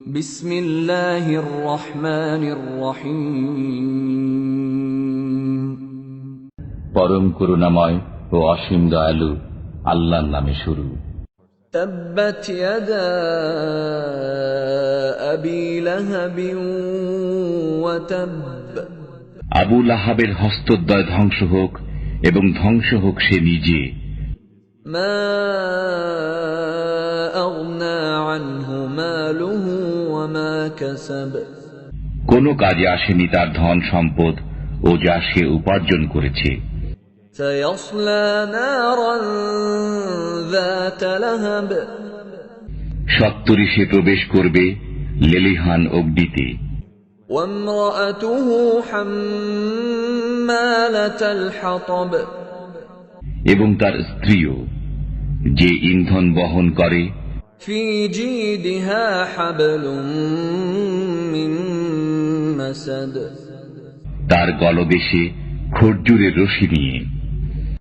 بسم الله الرحمن الرحيم পরম করুণাময় ও অসীম দয়ালু আল্লাহর নামে শুরু تبت يدا أبي لهب وتب আবু লাহাবের হস্তদ্বয় ধ্বংস হোক এবং ধ্বংস হোক সে নিজে ما কোনো কাজে আসেনি তার ধন সম্পদ ও যা সে উপার্জন করেছে। সত্তরি সে প্রবেশ করবে লেলিহান অগ্নিতে। এবং তার স্ত্রীও যে ইন্ধন বহন করে في جيدها حبل من مسد তার গলদেশে খর্জুরের রশি নিয়ে